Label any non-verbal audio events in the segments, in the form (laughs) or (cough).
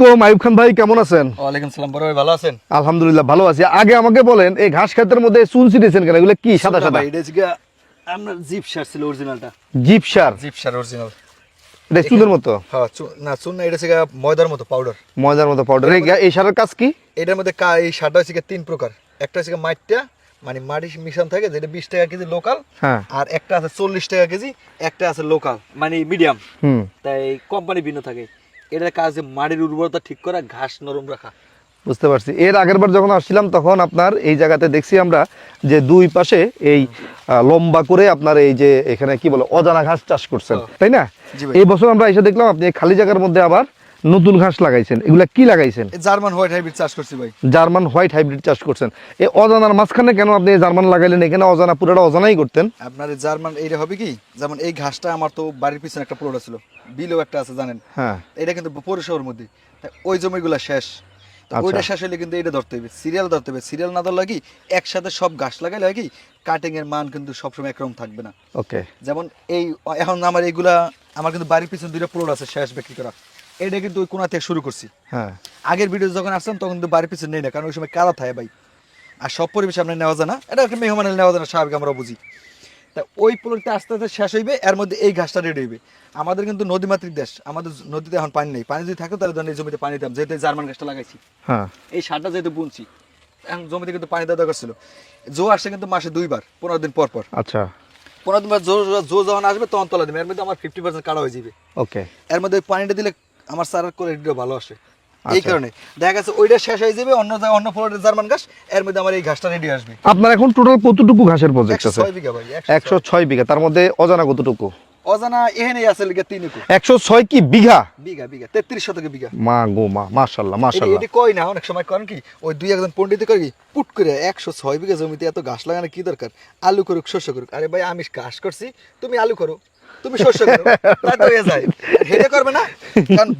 কোম আইব খান ভাই কেমন আছেন? ওয়ালাইকুম সালাম বড় ভাই ভালো আছেন? আলহামদুলিল্লাহ ভালো আছি। আগে আমাকে বলেন এই ঘাস ক্ষেতের মধ্যে চুন ছিটেছেন কেন? এগুলো কি সাদা সাদা? ভাই এটা হচ্ছে গিয়া আপনার জিপ সার ছিল অরিজিনালটা জিপ সার? অরিজিনাল এটা চুনের মতো? হ্যাঁ না চুন না এটা হচ্ছে ময়দার মতো পাউডার ময়দার মতো পাউডার এই সারের কাজ কি? এটার মধ্যে এই সারটা হচ্ছে তিন প্রকার। একটা হচ্ছে মাটিটা মানে মাটি মিশান থাকে যেটা বিশ টাকা কেজি লোকাল হ্যাঁ। আর একটা আছে চল্লিশ টাকা কেজি একটা আছে লোকাল মানে মিডিয়াম তাই কোম্পানি ভিন্ন থাকে। এটার কাজ মাটির উর্বরতা ঠিক করা ঘাস নরম রাখা। বুঝতে পারছি। এর আগের বার যখন আসছিলাম তখন আপনার এই জায়গাতে দেখছি আমরা যে দুই পাশে এই লম্বা করে আপনার এই যে এখানে কি বলে অজানা ঘাস চাষ করছেন। তাই না? এই বছর আমরা এসে দেখলাম আপনি খালি জায়গার মধ্যে আবার নতুন ঘাস লাগাইছেন। এগুলা কি লাগাইছেন? জার্মান হোয়াইট হাইব্রিড চাষ করছি ভাই। জার্মান হোয়াইট হাইব্রিড চাষ করছেন। এই অজানার মাঝখানে কেন আপনি জার্মান লাগাইলেন? এখানে অজানা পুরোটা অজানাই করতেন। আপনার জার্মান এইটা হবে কি? যেমন এই ঘাসটা আমার তো বাড়ির পিছনে একটা প্লট ছিল। বিলেও একটা আছে জানেন? হ্যাঁ। এটা কিন্তু পৌরসভার মধ্যে। ওই জমিগুলো শেষ। আচ্ছা। ওইটা শেষ হলে কিন্তু এটা ধরতে হবে সিরিয়াল ধরতে হবে সিরিয়াল না ধরলে কি? একসাথে সব গাছ লাগাইলে কি? কাটিং এর মান কিন্তু সবসময় একরকম থাকবে না। ওকে যেমন এই এখন আমার এইগুলা আমার কিন্তু বাড়ির পিছনে দুইটা প্লট আছে শেষ বিক্রি করা। এটা কিন্তু ওই কোনা থেকে শুরু করছি। হ্যাঁ। আগের ভিডিও যখন আসলাম তখন কিন্তু বাড়ির পিছনে নেই না কারণ ওই সময় কাদা থাকে ভাই। আর সব পরিবেশে আপনার নেওয়া যায় না। এটা একটা মেহমানের নেওয়া যায় না স্বাভাবিক আমরা বুঝি। তা ওই প্লটটা আস্তে আস্তে শেষ হইবে এর মধ্যে এই ঘাসটা রেডি হইবে। আমাদের কিন্তু নদীমাতৃক দেশ আমাদের নদীতে এখন পানি নেই। পানি যদি থাকে তাহলে ধরেন এই জমিতে পানি দিতাম যেহেতু জার্মান গাছটা লাগাইছি। হ্যাঁ। এই সারটা যেহেতু বুনছি এখন জমিতে কিন্তু পানি দেওয়া দরকার ছিল। জো আসছে কিন্তু মাসে দুইবার পনেরো দিন পর পর। আচ্ছা। পনেরো দিন পর জো জো যখন আসবে তখন তোলা দিবে। এর মধ্যে আমার ফিফটি পার্সেন্ট কাটা হয়ে যাবে। ওকে এর মধ্যে পানিটা দিলে আমার সারার কোয়ালিটিটা ভালো আসে। এই আচ্ছা। কারণে। দেখা গেছে ওইটা শেষ হয়ে যাবে অন্য অন্য ফলের জার্মান গাছ এর মধ্যে আমার এই ঘাসটা রেডি আসবে। আপনার এখন টোটাল কতটুকু ঘাসের প্রজেক্ট আছে ছয় বিঘা ভাই একশো ছয়। বিঘা তার মধ্যে অজানা কতটুকু? অজানা এখানে আছে লিখে তিন একু একশো ছয় কি বিঘা? বিঘা বিঘা তেত্রিশ শতকে বিঘা। মা গো মা মাশাল্লাহ এটি মাশাল্লাহ এটি কই না অনেক সময় করেন কি ওই দুই একজন পণ্ডিত করে কি পুট করে একশো ছয় বিঘা জমিতে এত ঘাস লাগানো কি দরকার? আলু করুক শস্য করুক। আরে ভাই আমি ঘাস করছি তুমি আলু করো। তুমি শস্য করো তাই তো হয়ে যায়। হেডে করবে না? কারণ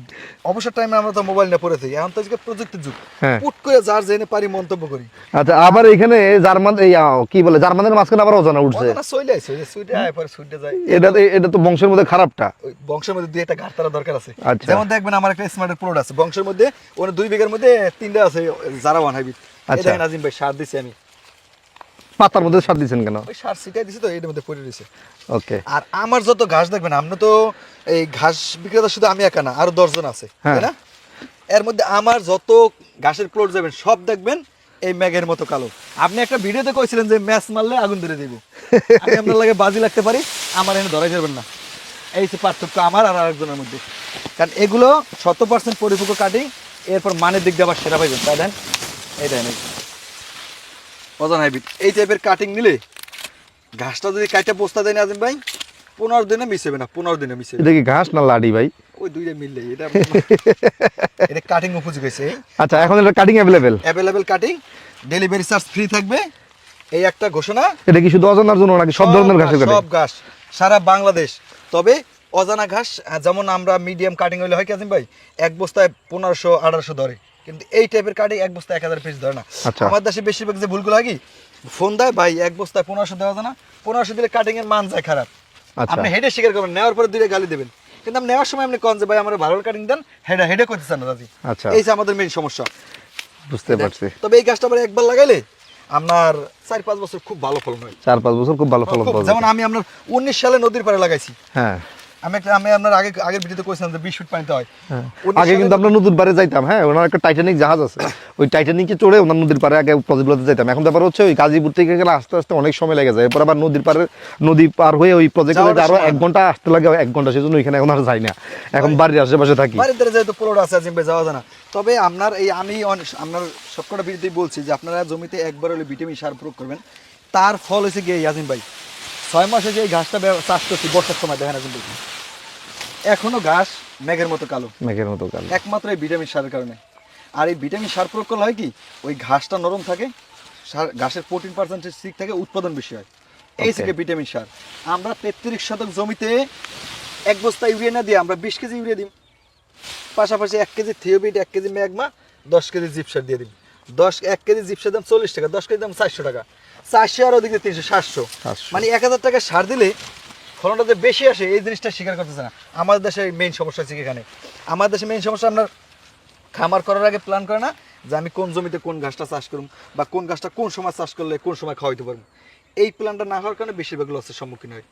অবসর টাইমে আমরা তো মোবাইল নিয়ে পড়ে থাকি। এখন তো আজকে প্রযুক্তির যুগ হ্যাঁ। পুট করে যার জেনে পারি মন্তব্য করি। আচ্ছা আবার এখানে জার্মান এই কি বলে জার্মানের মাঝখানে আবার অজানা উঠছে। আয় পরে যায়। এটা তো- এটা তো বংশের মধ্যে খারাপটা। বংশের মধ্যে দুই একটা ঘাটতারা দরকার আছে। আচ্ছা। যেমন দেখবেন আমার একটা স্মার্টের প্লট আছে। বংশের মধ্যে ওখানে দুই বিঘার মধ্যে তিনটা আছে যারা ওয়ান হাইব্রিড। আচ্ছা। এটা নাজিম ভাই সার দিছি আমি। পাতার মধ্যে সার দিচ্ছেন কেন? ওই সার ছিটাই দিছি তো এটার মধ্যে পড়ে রয়েছে। ওকে। আর আমার যত ঘাস দেখবেন আমরা তো এই ঘাস বিক্রেতা শুধু আমি একা না আরও দশজন আছে হ্যাঁ। তাই না? এর মধ্যে আমার যত ঘাসের প্লট যাবেন সব দেখবেন এই ম্যাগের মতো কালো। আপনি একটা ভিডিওতে কইছিলেন যে ম্যাচ মারলে আগুন ধরে দিব। আমি আপনার লাগে বাজি লাগতে পারি আমার এনে ধরাই যাবেন না। এই যে পার্থক্য আমার আর আরেকজনের মধ্যে। কারণ এগুলো শত পার্সেন্ট পরিপক্ক কাটিং এরপর মানের দিক দিয়ে আবার সেরা পাইবেন তাই দেন এই দেন। অজন হাইব্রিড। এই টাইপের কাটিং নিলে ঘাসটা যদি কাইটা বস্তা দেয় না ভাই পনেরো দিনে মিশবে না পনেরো দিনে এটা কি ঘাস না লাডি ভাই? ওই দুইটা মিললে এটা (laughs) এটা কাটিং উপযোগী হয়েছে। আচ্ছা এখন এটা cutting available available cutting delivery charge free থাকবে। এই একটা ঘোষণা। এটা কি শুধু অজানার জন্য নাকি সব ধরনের ঘাসের কাটিং সব ঘাস সারা বাংলাদেশ। তবে অজানা ঘাস যেমন আমরা মিডিয়াম কাটিং হইলে হয় কি ভাই এক বস্তায় পনেরোশো আঠারোশো ধরে। কিন্তু এই টাইপের কাটিং এক বস্তায় এক হাজার পিস ধরে না। আচ্ছা। আমার দেশে বেশিরভাগ যে ভুলগুলো হয় কি ফোন দেয় ভাই এক বস্তায় পনেরোশো দেওয়া যায় না। পনেরোশো দিলে কাটিং এর মান যায় খারাপ। আচ্ছা। আপনি হেডে স্বীকার করবেন নেওয়ার পরে দুইটা গালি দেবেন। কিন্তু আপনি নেওয়ার সময় আপনি কন যে ভাই আমার ভালো কাটিং দেন হেডে হেডে করতে চান না দাদি। আচ্ছা। এই যে আমাদের মেইন সমস্যা। বুঝতে পারছি। তবে এই গাছটা আবার একবার লাগাইলে আপনার চার পাঁচ বছর খুব ভালো ফলন হয়। চার পাঁচ বছর খুব ভালো ফলন যেমন আমি আপনার উনিশ সালে নদীর পাড়ে লাগাইছি। হ্যাঁ। আমি একটা আমি আপনার আগে আগের ভিডিওতে কইছিলাম যে বিশ ফুট পানিতে হয়। হ্যাঁ। 19 আগে কিন্তু আমরা নদীর পাড়ে যাইতাম হ্যাঁ ওনার একটা টাইটানিক জাহাজ আছে। ওই টাইটানিকে চড়ে ওনার নদীর পাড়ে আগে প্রজেক্টগুলোতে যাইতাম। এখন ব্যাপার হচ্ছে ওই গাজীপুর থেকে গেলে আস্তে আস্তে অনেক সময় লেগে যায়। এরপর আবার নদীর পাড়ে নদী পার হয়ে ওই প্রজেক্টে আরও এক ঘণ্টা আসতে লাগে এক ঘণ্টা সেজন্য ওইখানে এখন আর যাই না। এখন বাড়ির আশেপাশে থাকি। বাড়ির ধারে যেহেতু পোলোড আছে জিম্বে যাওয়া যায় না। তবে আপনার এই আমি আপনার সবকটা ভিডিওতেই বলছি যে আপনারা জমিতে একবার হলে ভিটামিন সার প্রয়োগ করবেন। তার ফল হয়েছে গিয়ে ইয়াজিম ভাই। ছয় মাসে যে এই ঘাসটা চাষ করছি বর্ষার সময় দেখেন ভাই এখনও ঘাস মেঘের মতো কালো। মেঘের মতো কাল। একমাত্র এই ভিটামিন সারের কারণে। আর এই ভিটামিন সার প্রয়োগ করলে হয় কি ওই ঘাসটা নরম থাকে সার- ঘাসের প্রোটিন পার্সেন্টেজ ঠিক থাকে উৎপাদন বেশি হয়। এই থেকে ভিটামিন সার। আমরা তেত্রিশ শতক জমিতে এক বস্তা ইউরিয়া না দিয়ে আমরা বিশ কেজি ইউরিয়া দিই। পাশাপাশি এক কেজি থিওবিট এক কেজি ম্যাগমা দশ কেজি জিপসার দিয়ে দিই। দশ এক কেজি জিপসার দাম চল্লিশ টাকা দশ কেজি দাম চারশো টাকা। চারশো আর ওদিকে তিনশো সাতশো। মানে এক হাজার টাকা সার দিলে ফলনটা যে বেশি আসে এই জিনিসটা স্বীকার করতেছে না। আমাদের দেশে মেইন সমস্যা হচ্ছে এখানে? আমাদের দেশে মেইন সমস্যা আপনার খামার করার আগে প্ল্যান করে না যে আমি কোন জমিতে কোন ঘাসটা চাষ করুম বা কোন ঘাসটা কোন সময় চাষ করলে কোন সময় খাওয়াইতে পারব। এই প্ল্যানটা না হওয়ার কারণে বেশিরভাগ লসের সম্মুখীন হয়।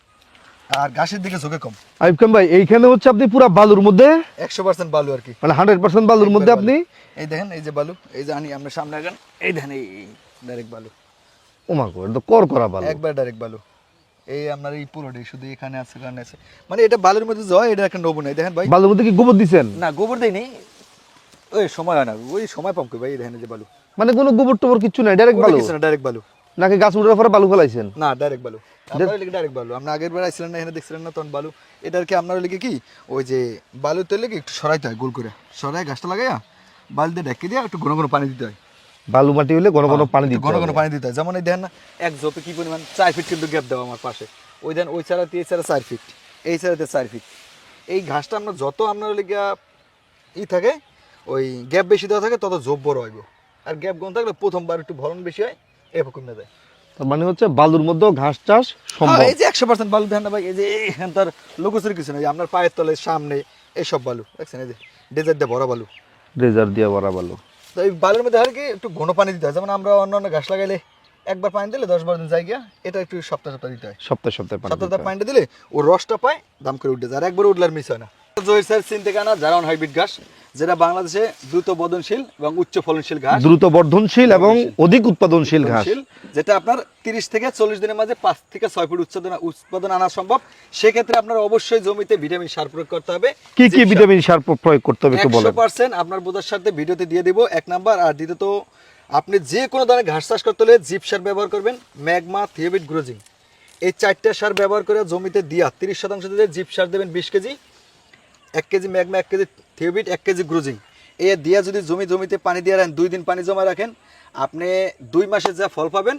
আর ঘাসের দিকে ঝুঁকে কম। আইব খান ভাই এইখানে হচ্ছে আপনি পুরা বালুর মধ্যে? একশো পার্সেন্ট বালু আর কি। মানে হান্ড্রেড পার্সেন্ট বালুর মধ্যে আপনি? এই দেখেন এই যে বালু এই যে আনি আমরা সামনে আগান এই দেখেন এই ডাইরেক্ট বালু। গো এটা তো কর করা বালু একবার ডাইরেক্ট বালু। এই আপনার এই পুরোটাই শুধু এখানে আছে এখানে আছে। মানে এটা বালুর মধ্যে জয় এটা একটা নবু নাই দেখেন ভাই। বালুর মধ্যে কি গোবর দিছেন? না গোবর দেয়নি ওই সময় হয় না ওই সময় পাম কই ভাই দেখেন যে বালু। মানে কোনো গোবর টোবর কিছু নাই ডাইরেক্ট বালু? কিছু না ডাইরেক্ট বালু। নাকি গাছ উঠার পরে বালু ফেলাইছেন? না ডাইরেক্ট বালু। আপনার লিখে ডাইরেক্ট বালু? আপনি আগের বার আইছিলেন না এখানে দেখছিলেন না তখন বালু? এটার কি আপনার লিখে কি? ওই যে বালু তেলে কি একটু সরাইতে হয় গোল করে। সরাই গাছটা লাগাইয়া বালু দিয়ে ঢেকে দিয়ে একটু ঘন ঘন পানি দিতে হয়। বালু মাটি হলে ঘন ঘন পানি একটু দিতে ঘন ঘন। পানি দিতে হয় যেমন এই দেখেন না এক ঝোপে কি পরিমাণ চার ফিট কিন্তু গ্যাপ দেওয়া আমার পাশে। ওই দেন ওই চারাতে এই চারা চার ফিট এই চারাতে চার ফিট এই ঘাসটা আমরা যত আপনার লিগা ই থাকে ওই গ্যাপ বেশি দেওয়া থাকে তত ঝোপ বড় হইব। আর গ্যাপ কম থাকলে প্রথমবার একটু ভরণ বেশি হয় এরকম কমে যায়। তার মানে হচ্ছে বালুর মধ্যেও ঘাস চাষ সম্ভব। হ্যাঁ, এই যে একশো পার্সেন্ট বালু দেখেন না ভাই এই যে এখান তার লোকসের কিছু নেই। আপনার পায়ের তলের সামনে এইসব বালু দেখছেন এই যে ডেজার্ট দিয়ে ভরা বালু। রেজার দিয়ে ভরা বালু। তো এই বালের মধ্যে হয় কি একটু ঘন পানি দিতে হয়। যেমন আমরা অন্য অন্য ঘাস লাগাইলে একবার পানি দিলে দশ বারো দিন যাই গিয়া এটা একটু সপ্তাহ সপ্তাহ দিতে হয়। সপ্তাহ সপ্তাহে পানি সপ্তাহ পানিটা দিলে ও রসটা পায় দাম করে উঠে যায়। আর একবার উঠলে আর মিস হয় না। জয়ের স্যার চিনতে কেনা জারাউন হাইব্রিড ঘাস যেটা বাংলাদেশে দ্রুত বদনশীল এবং উচ্চ ফলনশীল ঘাস। দ্রুত বর্ধনশীল এবং অধিক উৎপাদনশীল ঘাস। যেটা আপনার তিরিশ থেকে চল্লিশ দিনের মাঝে পাঁচ থেকে ছয় ফুট উৎপাদন উৎপাদন আনা সম্ভব। সেক্ষেত্রে আপনার অবশ্যই জমিতে ভিটামিন সার প্রয়োগ করতে হবে। কি কি ভিটামিন সার প্রয়োগ করতে হবে একটু একশো বলেন পার্সেন্ট আপনার বোঝার সাথে ভিডিওতে দিয়ে দিব। এক নাম্বার আর দ্বিতীয়ত আপনি যে কোনো ধরনের ঘাস চাষ করতে হলে জিপ সার ব্যবহার করবেন ম্যাগমা থিওবিট গ্রোজিং। এই চারটা সার ব্যবহার করে জমিতে দিয়া তিরিশ শতাংশ দিলে জিপ সার দেবেন বিশ কেজি। এক কেজি ম্যাগমা এক কেজি থিওবিট এক কেজি গ্রোজিং। এই দিয়া যদি জমি জমিতে পানি দিয়ে রাখেন দুই দিন পানি জমা রাখেন আপনি দুই মাসে যা ফল পাবেন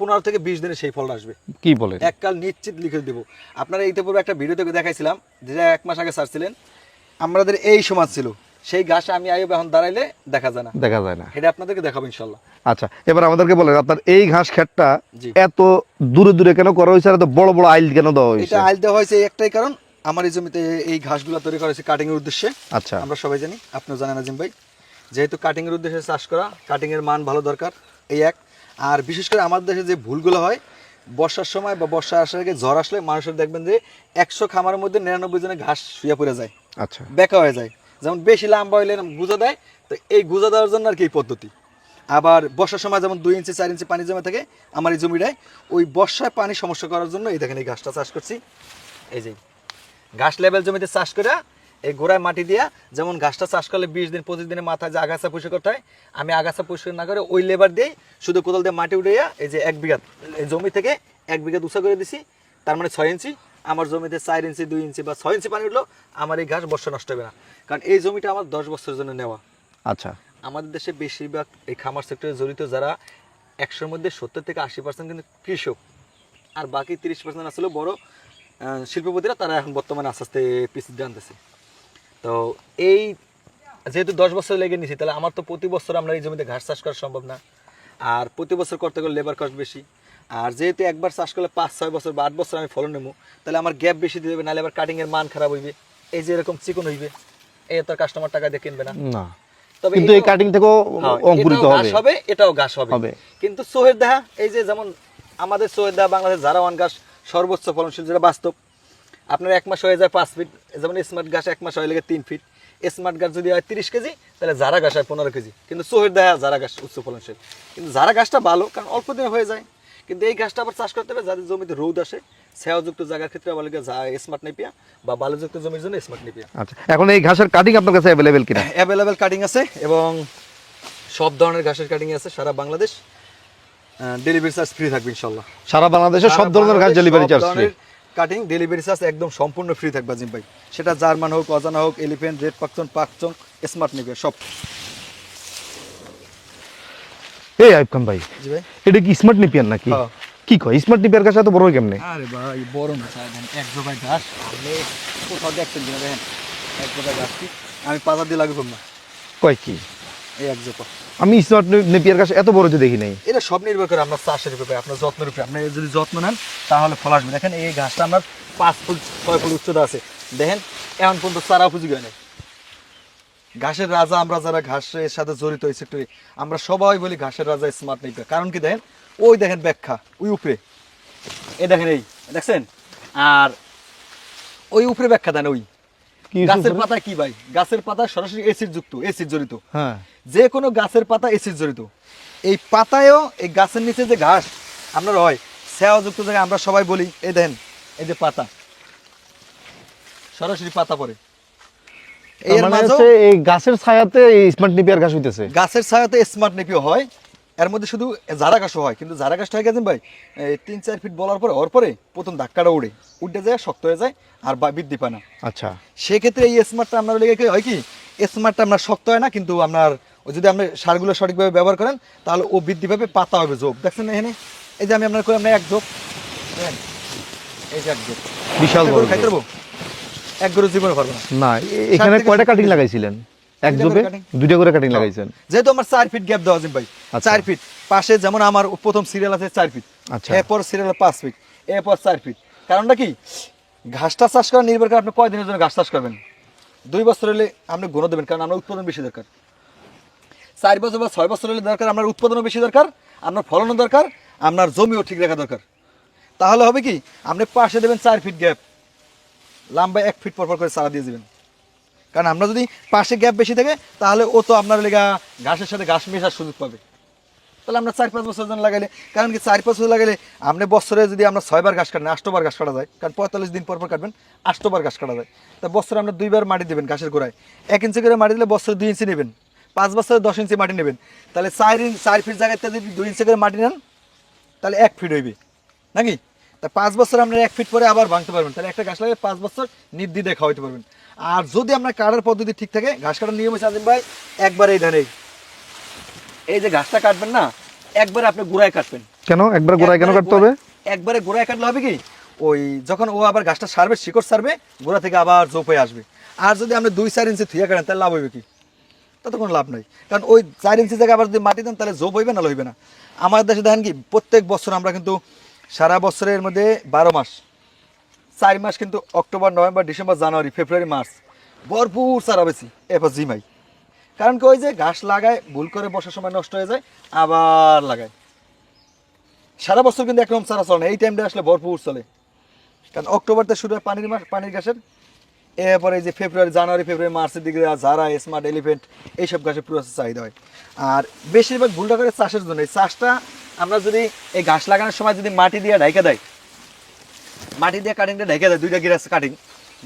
পনেরো থেকে বিশ দিনে সেই ফলটা আসবে। কি বলেন? এককাল নিশ্চিত লিখে দেব। আপনারা এইতে পূর্বে একটা ভিডিওতে দেখাইছিলাম যেটা এক মাস আগে ছাড়ছিলেন আমাদের এই সমাজ ছিল। সেই ঘাস আমি আইব এখন দাঁড়াইলে দেখা যায় না। দেখা যায় না। এটা আপনাদেরকে দেখাবো ইনশাল্লাহ আচ্ছা এবার আমাদেরকে বলেন আপনার এই ঘাস খেতটা জি। এত দূরে দূরে কেন করা হয়েছে এত বড় বড় আইল কেন দেওয়া হয়েছে? এটা আইল দেওয়া হয়েছে একটাই কারণ আমার এই জমিতে এই ঘাসগুলো তৈরি করা হয়েছে কাটিং এর উদ্দেশ্যে। আচ্ছা। আমরা সবাই জানি আপনিও জানেন আজিম ভাই। যেহেতু কাটিং এর উদ্দেশ্যে চাষ করা কাটিং এর মান ভালো দরকার এই এক। আর বিশেষ করে আমাদের দেশে যে ভুলগুলো হয় বর্ষার সময় বা বর্ষা আসার আগে ঝড় আসলে মানুষের দেখবেন যে একশো খামারের মধ্যে নিরানব্বই জনের ঘাস শুয়ে পড়ে যায় আচ্ছা। বেকা হয়ে যায়। যেমন বেশি লাম্বা হইলে গুজা দেয় তো এই গুজা দেওয়ার জন্য আর কি এই পদ্ধতি। আবার বর্ষার সময় যেমন দুই ইঞ্চি চার ইঞ্চি পানি জমে থাকে আমার এই জমিটায় ওই বর্ষায় পানি সমস্যা করার জন্য এই দেখেন এই ঘাসটা চাষ করছি। এই যে ঘাস লেভেল জমিতে চাষ করে এই গোড়ায় মাটি দিয়া যেমন ঘাসটা চাষ করলে বিশ দিন পঁচিশ দিনের মাথায় যে আগাছা পরিষ্কার করতে হয় আমি আগাছা পরিষ্কার না করে ওই লেবার দিয়েই শুধু কোদাল দিয়ে মাটি উঠাইয়া এই যে এক বিঘা এই জমি থেকে এক বিঘা উঁচা করে দিছি তার মানে ছয় ইঞ্চি। আমার জমিতে চার ইঞ্চি দুই ইঞ্চি বা ছয় ইঞ্চি পানি উঠল আমার এই ঘাস বর্ষা নষ্ট হবে না। কারণ এই জমিটা আমার দশ বছরের জন্য নেওয়া। আচ্ছা। আমাদের দেশে বেশিরভাগ এই খামার সেক্টরে জড়িত যারা একশোর মধ্যে সত্তর থেকে আশি পার্সেন্ট কিন্তু কৃষক আর বাকি তিরিশ পার্সেন্ট আসলে বড়। শিল্পপতিরা তারা এখন বর্তমানে আস্তে আস্তে পিছিয়ে জানতেছে তো এই যেহেতু দশ বছর লেগে নিছি তাহলে আমার তো প্রতি বছর আমরা এই জমিতে ঘাস চাষ করা সম্ভব না। আর প্রতি বছর করতে গেলে লেবার কস্ট বেশি। আর যেহেতু একবার চাষ করলে পাঁচ ছয় বছর বা আট বছর আমি ফলন নেব তাহলে আমার গ্যাপ বেশি দিয়ে দেবে নাহলে আবার কাটিংয়ের মান খারাপ হইবে। এই যে এরকম চিকন হইবে এই তো কাস্টমার টাকা দিয়ে কিনবে না। না। তবে কিন্তু এই এটাও- কাটিং থেকেও হ্যাঁ, অঙ্কুরিত হবে। ঘাস হবে এটাও ঘাস হবে। কিন্তু সোহের দেখা এই যে যেমন আমাদের সোহের দেখা বাংলাদেশ জারাওয়ান ঘাস সর্বোচ্চ ফলনশীল যেটা বাস্তব। আপনার এক মাস হয়ে যায় পাঁচ ফিট যেমন স্মার্ট ঘাস এক মাস হয়ে লাগে তিন ফিট স্মার্ট ঘাস যদি হয় তিরিশ কেজি তাহলে জারা ঘাস হয় পনেরো কেজি। কিন্তু সোহের দেখা জারা ঘাস উচ্চ ফলনশীল। কিন্তু জারা ঘাসটা ভালো কারণ অল্প দিনে হয়ে যায়। কিন্তু এই ঘাসটা আবার চাষ করতে হবে যাদের জমিতে রোদ আসে। ছায়াযুক্ত জায়গার ক্ষেত্রে আবার স্মার্ট নেপিয়া বা বালুযুক্ত জমির জন্য স্মার্ট নেপিয়া আচ্ছা এখন এই ঘাসের কাটিং আপনার কাছে অ্যাভেলেবেল কিনা? অ্যাভেলেবেল কাটিং আছে এবং সব ধরনের ঘাসের কাটিং আছে সারা বাংলাদেশ। ডেলিভারি চার্জ ফ্রি থাকবে ইনশাল্লাহ সারা বাংলাদেশে সব ধরনের ঘাস delivery charge free cutting delivery charge একদম সম্পূর্ণ ফ্রি থাকবে আজিম ভাই। সেটা জার্মান হোক অজানা হোক elephant red Pakchong Pakchong smart নেবে সব। এই আইব খান ভাই জি ভাই। এটা কি স্মার্ট নিপিয়ার নাকি? হ্যাঁ। কি কয়? স্মার্ট নিপিয়ার কাছে এত বড় কেমনে? আরে ভাই বড় না চাই দেন এক জোগায় ঘাস আপনি কোথাও দেখছেন কিনা দেখেন এক জোগায় ঘাস কি? আমি পাতা দিয়ে লাগবে না কয় কি? এই এক জোপা। আমি স্মার্ট নেপিয়ার কাছে এত বড় যে দেখি নাই। এটা সব নির্ভর করে আপনার চাষের উপরে আপনার যত্নের উপরে। আপনি যদি যত্ন নেন তাহলে ফল আসবে। দেখেন এই আপনার পাঁচ ফুট ছয় ফুট উচ্চতা আছে। দেখেন এখন পর্যন্ত চারা উপযোগী হয় ঘাসের রাজা আমরা যারা ঘাসের সাথে জড়িত এই সেক্টরে আমরা সবাই বলি ঘাসের রাজা স্মার্ট নেপিয়ার। কারণ কি দেখেন ওই দেখেন ব্যাখ্যা ওই উপরে। এই দেখেন এই দেখছেন? আর ওই উপরে ব্যাখ্যা দেন ওই। গাছের পাতা কি ভাই? গাছের পাতা সরাসরি এসিড যুক্ত এসিড জড়িত। হ্যাঁ। যে কোনো গাছের পাতা এসিড জড়িত। এই পাতায়ও এই গাছের নিচে যে ঘাস আপনার হয় যুক্ত জায়গায় আমরা সবাই বলি এই দেন এই যে পাতা। সরাসরি পাতা পড়ে। এর মানে এই গাছের ছায়াতে এই স্মার্ট নিপিয়ার ঘাস হইতেছে। গাছের ছায়াতে স্মার্ট নেপিও হয় এর মধ্যে শুধু ঘাসও হয় কিন্তু ঘাসটা হয়ে গেছেন ভাই? তিন চার ফিট বলার পরে ওর পরে প্রথম ধাক্কাটা উড়ে। উঠে যায় শক্ত হয়ে যায় আর বৃদ্ধি পায় না। আচ্ছা। সেক্ষেত্রে এই স্মার্টটা আপনার লেগে হয় কি স্মার্টটা আপনার শক্ত হয় না কিন্তু আপনার ও যদি আপনি সারগুলো সঠিকভাবে ব্যবহার করেন তাহলে ও বৃদ্ধি পাবে পাতা হবে যোগ দেখছেন এখানে? এই যে আমি আপনার করে আপনার এক যোগ এই যে এক যোগ বিশাল বড় খাইতে পারব? এক গরু জীবনে পারব না। এখানে কয়টা কাটিং। লাগাইছিলেন? এক জোবে দুইটা করে কাটিং লাগাইছেন। যেহেতু আমার চার ফিট গ্যাপ দেওয়া জিম ভাই। আচ্ছা। চার ফিট পাশে যেমন আমার প্রথম সিরিয়াল আছে চার ফিট আচ্ছা। এরপর সিরিয়াল পাঁচ ফিট এরপর চার ফিট কারণটা কি? ঘাসটা চাষ করা নির্ভর করে আপনি কয়দিনের জন্য ঘাস চাষ করবেন? দুই বছর হলে আপনি গুণ দেবেন কারণ আমরা উৎপাদন বেশি দরকার। চার বছর বা ছয় বছর হলে দরকার, আপনার উৎপাদনও বেশি দরকার, আপনার ফলনও দরকার, আপনার জমিও ঠিক রাখা দরকার। তাহলে হবে কি, আপনি পাশে দেবেন চার ফিট গ্যাপ লম্বা এক ফিট পর পর করে চারা দিয়ে দেবেন। কারণ আমরা যদি পাশে গ্যাপ বেশি থাকে, তাহলে ও তো আপনার লেগা ঘাসের সাথে ঘাস মেশার সুযোগ পাবে। তাহলে আমরা চার পাঁচ বছর জন্য লাগাইলে, কারণ কি চার পাঁচ বছর লাগাইলে আপনি বছরে যদি আমরা ছয়বার ঘাস কাটেন আষ্টবার ঘাস কাটা যায়, কারণ পঁয়তাল্লিশ দিন পর পর কাটবেন আষ্টবার ঘাস কাটা যায়। তা বছরে আমরা দুইবার মাটি দেবেন ঘাসের গোড়ায়। এক ইঞ্চি করে মাটি দিলে বছরে দুই ইঞ্চি নেবেন। পাঁচ বছরে দশ ইঞ্চি মাটি নেবেন। তাহলে চার ইঞ্চ চার ফিট জায়গাতে যদি দুই ইঞ্চি করে মাটি নেন তাহলে এক ফিট হইবে। নাকি? তা পাঁচ বছর আপনার এক ফিট পরে আবার ভাঙতে পারবেন। তাহলে একটা গাছ লাগিয়ে পাঁচ বছর নির্দ্বিধায় খাওয়াইতে পারবেন। আর যদি আপনার কাটার পদ্ধতি ঠিক থাকে ঘাস কাটার নিয়ম হচ্ছে আজিম ভাই একবার এই ধারে। এই যে ঘাসটা কাটবেন না একবারে আপনি গোড়ায় কাটবেন। কেন? একবার গোড়ায় কেন কাটতে হবে? একবারে গোড়ায় কাটলে হবে কি? ওই যখন ও আবার গাছটা সারবে শিকড় সারবে গোড়া থেকে আবার জোপ হয়ে আসবে। আর যদি আপনি দুই চার ইঞ্চি থুয়া কাটেন তাহলে লাভ হইবে কি? তাতে কোনো লাভ নাই। কারণ ওই চার ইঞ্চি জায়গায় আবার যদি মাটি দেন, তাহলে জোব হইবে না, লইবে না। আমাদের দেশে দেখেন কি, প্রত্যেক বছর আমরা কিন্তু সারা বছরের মধ্যে বারো মাস, চার মাস কিন্তু October, November, December, January, February, March ভরপুর চারা বেশি এরপর জিমাই। কারণ কি, ওই যে ঘাস লাগায়, ভুল করে বসার সময় নষ্ট হয়ে যায়, আবার লাগায়। সারা বছর কিন্তু একরকম চারা চলে না, এই টাইমটা আসলে ভরপুর চলে। কারণ অক্টোবর অক্টোবরতে শুরু হয় পানির মাস, পানির গাছের এরপরে যে ফেব্রুয়ারি, জানুয়ারি, ফেব্রুয়ারি, মার্চের দিকে যারা স্মার্ট এলিফেন্ট এইসব গাছের পুরো চাহিদা হয়। আর বেশিরভাগ ভুলটা করে চাষের জন্য এই চাষটা আমরা যদি এই ঘাস লাগানোর সময় যদি মাটি দিয়ে ঢাইকা দেয়, মাটি দিয়ে কাটিংটা ঢেকে দেয়, দুইটা গিরাস কাটিং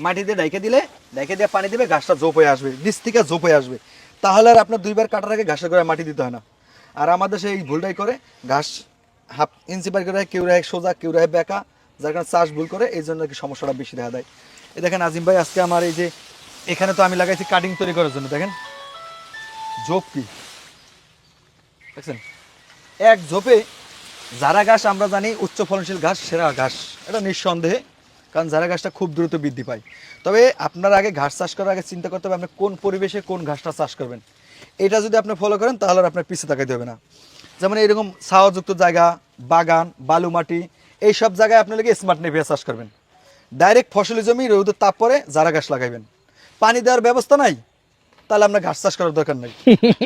মাটি দিয়ে ঢেকে দিলে ঢেকে দিয়ে পানি দিবে ঘাসটা জোপ হয়ে আসবে, নিচ থেকে জোপ হয়ে আসবে। তাহলে আর আপনার দুইবার কাটার আগে ঘাসের গোড়ায় মাটি দিতে হয় না। আর আমাদের সেই ভুলটাই করে ঘাস হাফ ইঞ্চি বার করে কেউ রায় সোজা, কেউ রায় বেঁকা, যার কারণে চাষ ভুল করে, এই জন্য কি সমস্যাটা বেশি দেখা দেয়। এই দেখেন আজিম ভাই, আজকে আমার এই যে এখানে তো আমি লাগাইছি কাটিং তৈরি করার জন্য, দেখেন। জোপ কি? দেখছেন? এক ঝোপে জারা ঘাস, আমরা জানি উচ্চ ফলনশীল ঘাস, সেরা ঘাস। এটা নিঃসন্দেহে, কারণ জারা ঘাসটা খুব দ্রুত বৃদ্ধি পায়। তবে আপনার আগে ঘাস চাষ করার আগে চিন্তা করতে হবে, আপনি কোন পরিবেশে কোন ঘাসটা চাষ করবেন। এটা যদি আপনি ফলো করেন, তাহলে আপনার পিছিয়ে তাকাইতে হবে না। যেমন এরকম ছাওয়াযুক্ত জায়গা, বাগান বালু মাটি এই সব জায়গায় আপনি লেগে স্মার্ট নেভিয়া চাষ করবেন। ডাইরেক্ট ফসলি জমি রোদের তাপ পরে জারা গাছ লাগাইবেন। পানি দেওয়ার ব্যবস্থা নাই তাহলে আপনার ঘাস চাষ করার দরকার নেই।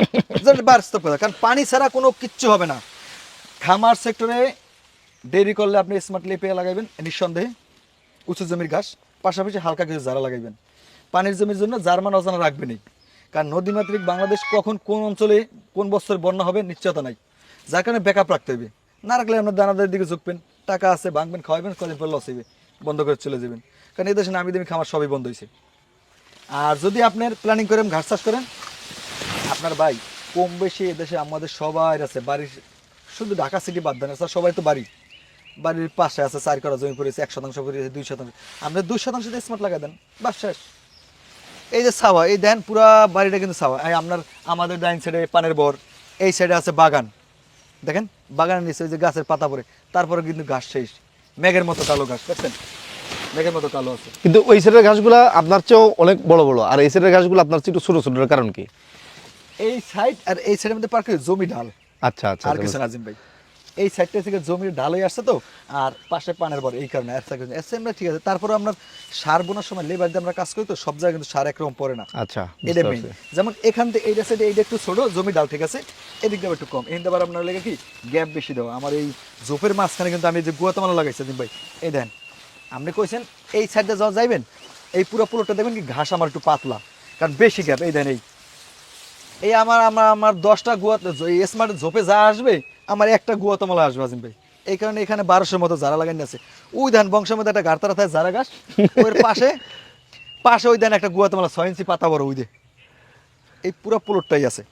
(laughs) বাস্তব কথা কারণ পানি ছাড়া কোনো কিচ্ছু হবে না। খামার সেক্টরে দেরি করলে আপনি স্মার্ট লিপে লাগাইবেন নিঃসন্দেহে উঁচু জমির ঘাস পাশাপাশি হালকা কিছু জারা লাগাইবেন। পানির জমির জন্য জার্মান অজানা রাখবেনই কারণ নদীমাতৃক বাংলাদেশ কখন কোন অঞ্চলে কোন বছর বন্যা হবে নিশ্চয়তা নাই। যার কারণে ব্যাকআপ রাখতে হবে। না রাখলে আপনার দানাদের দিকে ঝুঁকবেন টাকা আছে ভাঙবেন খাওয়াবেন কদিন পর লস হইবে। বন্ধ করে চলে যাবেন। কারণ এই দেশে নামি দামি খামার সবই বন্ধ হয়েছে আর যদি আপনার প্ল্যানিং করেন, ঘাস চাষ করেন, আপনার ভাই, কম বেশি এদেশে আমাদের সবাই আছে। বাড়ির শুধু ঢাকা সিটি বাদ দেন স্যার সবাই তো বাড়ি। বাড়ির পাশে আছে, চার করা জমি পড়েছে, এক শতাংশ পড়েছে, দুই শতাংশ। আপনি দুই শতাংশ স্মার্ট লাগাই দেন, বাস শেষ। এই যে ছাওয়া, এই দেন, পুরা বাড়িটা কিন্তু ছাওয়া। এই আপনার, আমাদের ডাইন সাইডে পানের বর, এই সাইডে আছে বাগান। দেখেন, বাগানের নিচে ওই যে গাছের পাতা পড়ে, তারপরে কিন্তু ঘাস শেষ। মেঘের মতো কালো ঘাস দেখছেন? মেঘের মতো কালো আছে। কিন্তু ওই সাইডের ঘাসগুলো আপনার চেয়েও অনেক বড় বড়। আর এই সাইডের ঘাসগুলো আপনার চেয়ে একটু ছোট ছোট কারণ কি? এই সাইড আর এই সাইডের মধ্যে পার্কের জমি ঢাল। আচ্ছা আচ্ছা আর কিছু না আজিম ভাই। এই সাইডটা থেকে জমির ঢাল হয়ে আসছে তো আর পাশে পানের বর এই কারণে এর থেকে এসে আমরা ঠিক আছে। তারপরে আপনার সার বোনার সময় লেবার দিয়ে আমরা কাজ করি তো সব জায়গায় কিন্তু সার একরকম পড়ে না। আচ্ছা এটা মেইন যেমন এখান থেকে এইটা সাইডে এইটা একটু ছোট জমি ডাল ঠিক আছে? এদিক দিয়ে একটু কম। থেকে আবার আপনার লেগে কি গ্যাপ বেশি দেওয়া। আমার এই জোপের মাঝখানে কিন্তু আমি যে গুয়াতমালা লাগাইছি দিন ভাই এই দেন আপনি কইছেন এই সাইডে যাওয়া যাইবেন? এই পুরো পুরোটা দেখবেন কি ঘাস আমার একটু পাতলা কারণ বেশি গ্যাপ এই দেন এই। এই আমার আমার আমার দশটা গুয়া স্মার্ট ঝোপে যা আসবে আমার একটা গুয়াতমালা আসবে আজিম ভাই। এই কারণে এখানে বারোশোর মতো যারা লাগানো আছে। ওই ধান বংশের মধ্যে একটা গাড়তারা থাকে যারা গাছ ওর পাশে পাশে ওই দেন একটা গুয়াতমালা ছয় ইঞ্চি পাতা বড় ওই দে এই পুরো পুরোটাই আছে।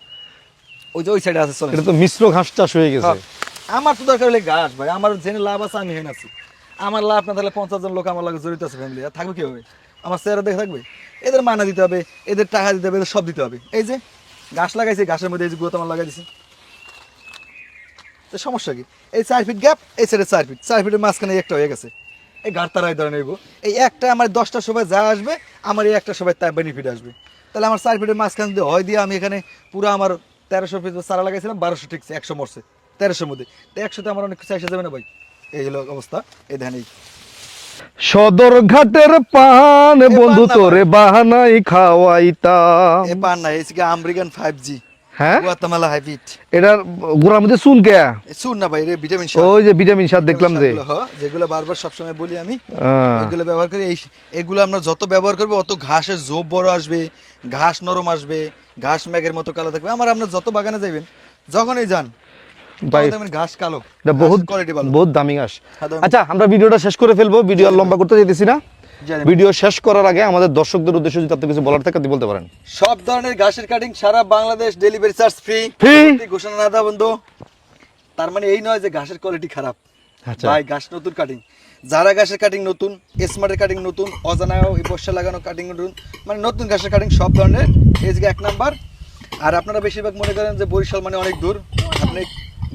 ওই যে ওই সাইডে আছে এটা তো মিশ্র ঘাস চাষ হয়ে গেছে। হ্যাঁ। আমার তো দরকার হলে গাছ ভাই। আমার জেনে লাভ আছে আমি হেন আছি। আমার লাভ না তাহলে পঞ্চাশ জন লোক আমার লাগে জড়িত আছে ফ্যামিলি আর থাকবে কি হবে আমার চেহারা দেখে থাকবে। এদের মানা দিতে হবে এদের টাকা দিতে হবে এদের সব দিতে হবে। এই যে গাছ লাগাইছে গাছের মধ্যে এই যে গুঁতো আমার লাগাই দিছি। তো সমস্যা কি? এই চার ফিট গ্যাপ এই সাইডে চার ফিট চার ফিটের মাঝখানে একটা হয়ে গেছে। এই গাড়তারাই ধরে নেব। এই একটা আমার দশটা সবাই যা আসবে আমার এই একটা সবাই তার বেনিফিট আসবে। তাহলে আমার চার ফিটের মাঝখান দিয়ে হয় দিয়ে আমি এখানে পুরো আমার তেরোশো ফিট চারা লাগাইছিলাম বারোশো ঠিকছে একশো মরছে। তেরোশোর মধ্যে। তো একশোতে আমার অনেক কিছু এসে যাবে না ভাই? এই হলো অবস্থা। এই ধ্যান এই। সদর ঘাটের পান বন্ধু তোরে বাহানাই খাওয়াইতাম। এ পান না এসে আমেরিকান ফাইভ জি হ্যাঁ? গুয়াতামালা হাইব্রিড এটার গোড়ার মধ্যে চুন কে? শুন না ভাই ভিটামিন ওই যে ভিটামিন সার দেখলাম যে। যেগুলো বারবার সবসময় বলি আমি এগুলো ব্যবহার করি এগুলো আমরা যত ব্যবহার করব অত ঘাসের জোপ বড় আসবে ঘাস নরম আসবে ঘাস ম্যাগের মতো কালো থাকবে। আমার আপনার যত বাগানে যাবেন যখনই যান ঘাস কালো বহুত কোয়ালিটি বহুত দামি ঘাস। আচ্ছা আমরা ভিডিওটা শেষ করে ফেলব ভিডিও লম্বা করতে যেতেছি না। ভিডিও শেষ করার আগে আমাদের দর্শকদের উদ্দেশ্যে যদি আপনি কিছু বলার থাকে আপনি বলতে পারেন। সব ধরনের ঘাসের কাটিং সারা Bangladesh delivery charge free Free? ঘোষণা না দেওয়া বন্ধু। তার মানে এই নয় যে ঘাসের কোয়ালিটি খারাপ। আচ্ছা। ভাই ঘাস নতুন কাটিং যারা ঘাসের কাটিং নতুন স্মার্টের কাটিং নতুন অজানাও এই বর্ষা লাগানো কাটিং নতুন মানে নতুন ঘাসের কাটিং সব ধরনের। এই যে এক নাম্বার আর আপনারা বেশিরভাগ মনে করেন যে বরিশাল মানে অনেক দূর। আপনি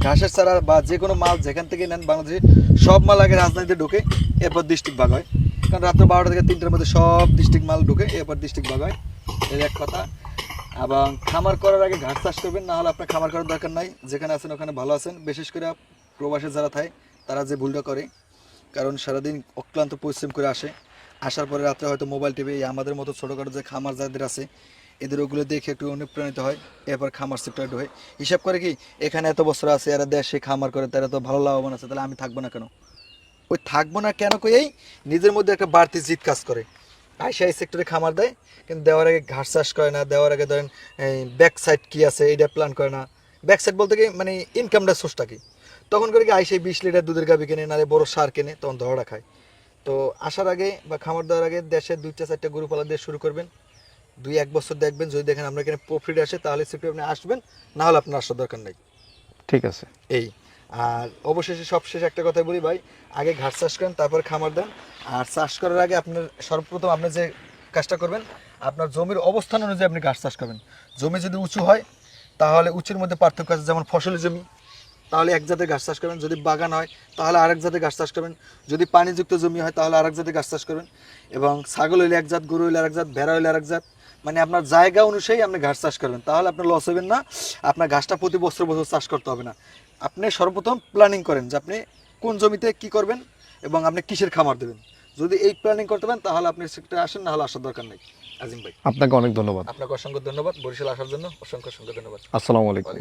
ঘাসের ছাড়া বা যে কোনো মাল যেখান থেকে নেন বাংলাদেশে সব মাল আগে রাজধানীতে ঢোকে এরপর ডিস্ট্রিক্ট ভাগ হয়। কারণ রাত্র বারোটা থেকে তিনটার মধ্যে সব ডিস্ট্রিক্ট মাল ঢোকে, এরপর ডিস্ট্রিক্ট ভাগ হয় এই এক কথা। এবং খামার করার আগে ঘাস চাষ করবেন, না হলে আপনার খামার করার দরকার নাই। যেখানে আছেন ওখানে ভালো আছেন। বিশেষ করে প্রবাসে যারা থাকে, তারা যে ভুলটা করে, কারণ সারাদিন অক্লান্ত পরিশ্রম করে আসে। আসার পরে রাত্রে হয়তো মোবাইল টিভি আমাদের মতো ছোটোখাটো যে খামার যাদের আছে, এদের ওগুলো দেখে একটু অনুপ্রাণিত হয়, এরপর খামার সেক্টর হয় হিসাব করে কি, এখানে এত বছর আছে, এরা দেশে খামার করে, তারা তো ভালো লাভবান আছে, তাহলে আমি থাকব না কেন? ওই থাকব না কেন কই? নিজের মধ্যে একটা বাড়তি জিত কাজ করে। আইসা এই সেক্টরে খামার দেয় কিন্তু দেওয়ার আগে ঘাস চাষ করে না দেওয়ার আগে ধরেন ব্যাক সাইড কি আছে এইটা প্ল্যান করে না। ব্যাক সাইড বলতে কি মানে ইনকামটা সোর্সটা কি? তখন করে কি আইসে বিশ লিটার দুধের গাবি কেনে নারে বড় সার কেনে তখন ধরা খায়। তো আসার আগে বা খামার দেওয়ার আগে দেশে দুইটা চারটা গরু পালা দিয়ে শুরু করবেন। দুই এক বছর দেখবেন যদি দেখেন আপনার এখানে প্রফিট আসে তাহলে সেক্টরে আপনি আসবেন না হলে আপনার আসার দরকার নেই। ঠিক আছে। এই। আর অবশেষে সবশেষে একটা কথা বলি ভাই, আগে ঘাস চাষ করেন, তারপর খামার দেন। আর চাষ করার আগে আপনার সর্বপ্রথম আপনি যে কাজটা করবেন, আপনার জমির অবস্থান অনুযায়ী আপনি ঘাস চাষ করবেন। জমি যদি উঁচু হয়, তাহলে উঁচুর মধ্যে পার্থক্য আছে, যেমন ফসলের জমি। তাহলে এক জাতের ঘাস চাষ করবেন, যদি বাগান হয়, তাহলে আরেক জাতের ঘাস চাষ করবেন। যদি পানিযুক্ত জমি হয়, তাহলে আরেক জাতের ঘাস চাষ করবেন। এবং ছাগল হইলে এক জাত, গরু হইলে আরেক জাত, ভেড়া হইলে আরেক জাত মানে আপনার জায়গা অনুযায়ী আপনি ঘাস চাষ করবেন। তাহলে আপনার লস হবেন না। আপনার ঘাসটা প্রতি বছর বছর চাষ করতে হবে না। আপনি সর্বপ্রথম প্ল্যানিং করেন যে আপনি কোন জমিতে কি করবেন এবং আপনি কিসের খামার দেবেন। যদি এই প্ল্যানিং করতে পারেন তাহলে আপনি সেক্টরে আসেন না হলে আসার দরকার নেই। আজিম ভাই। আপনাকে অনেক ধন্যবাদ। আপনাকে অসংখ্য ধন্যবাদ। বরিশাল আসার জন্য অসংখ্য অসংখ্য ধন্যবাদ। আসসালামু আলাইকুম।